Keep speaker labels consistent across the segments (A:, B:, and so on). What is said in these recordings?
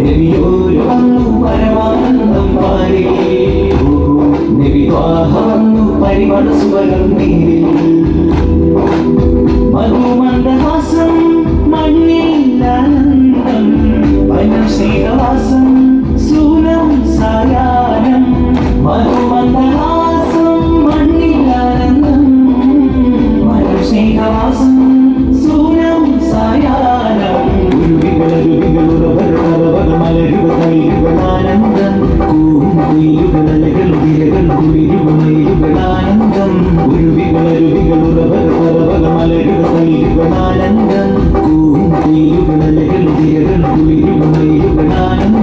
A: നബിയോര് വന്നു പരമാനന്ദം പാരി നബി വന്നു പരിമണ സ്വരം നീരിൽ മധുമന്ദഹാസം മണ്ണിലാനന്ദം വനം സ്നേഹവാസം സൂനം സായാഹ്നം മധുമന്ദഹാസം മണ്ണിലാനന്ദം വനം സ്നേഹവാസം കുയിലുകളലകളുതിരകളുതിരുകളാനന്ദം ഉരുവികളരുവികളുറവകളമലരുകളാനന്ദം കുയിലുകളലകളുതിരകളുതിരുകളാനന്ദം ആ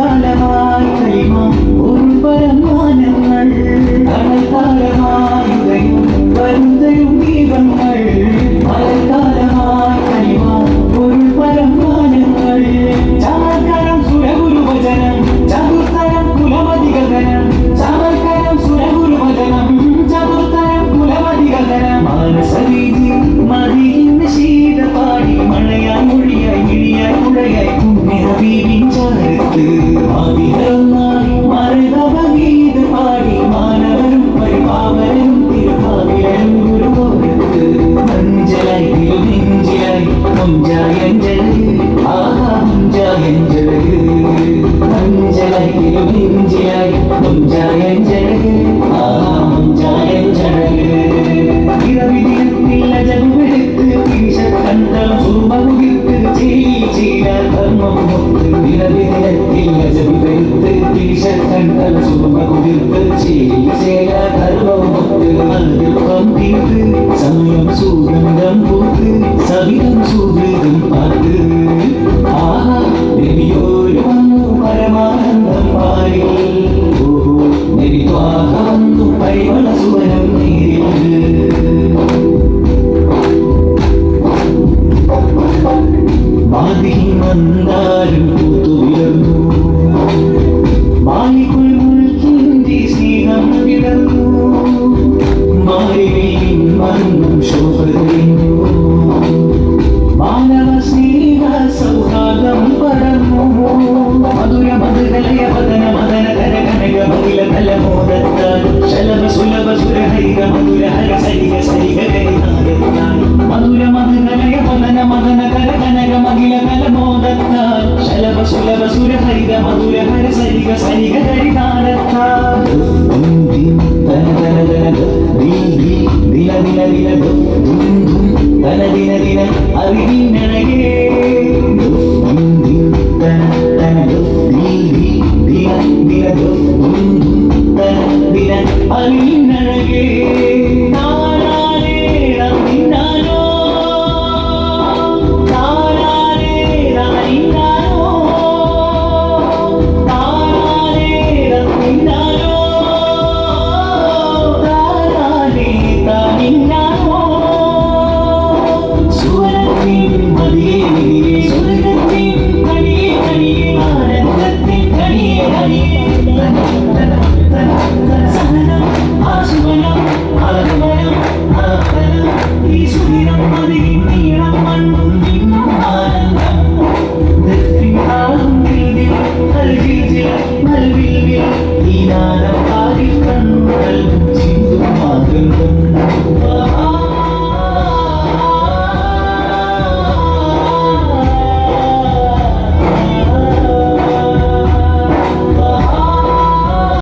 A: con ഇറവിദിനത്തിൽ അജബുവെടുത്ത് ഈശക്കണ്ടം സുമകുതിർത്ത് ചെയ്യി ചെയ്ത ധർമ്മം മുത്ത് അൽപ്പം തീർത്ത് സമയം സുഗന്ധം പൂത്ത് സവിധം സുഹൃതം പാത്ത് ആഹാ നബിയോര് വന്നു പരമാനന്ദം പാരി ഓഹോ നബി ത്വാഹ വന്നു പരിമള സുവനം നീരിൽ. മധുര ഹര സരിക കരിനാദത്താൽ മധുര മധുരലയ പതന മദന കര കനക മകില തലമോദത്താൽ ശലഭ സുലഭ സുരഹരിക മധുര ഹര സരിക സരിക കരിനാദത്താൽ തന ദിന ദിന ദില ദില ദില ദിന ദിന തന ദിന ദിന അറിവിനഴകേ ദിന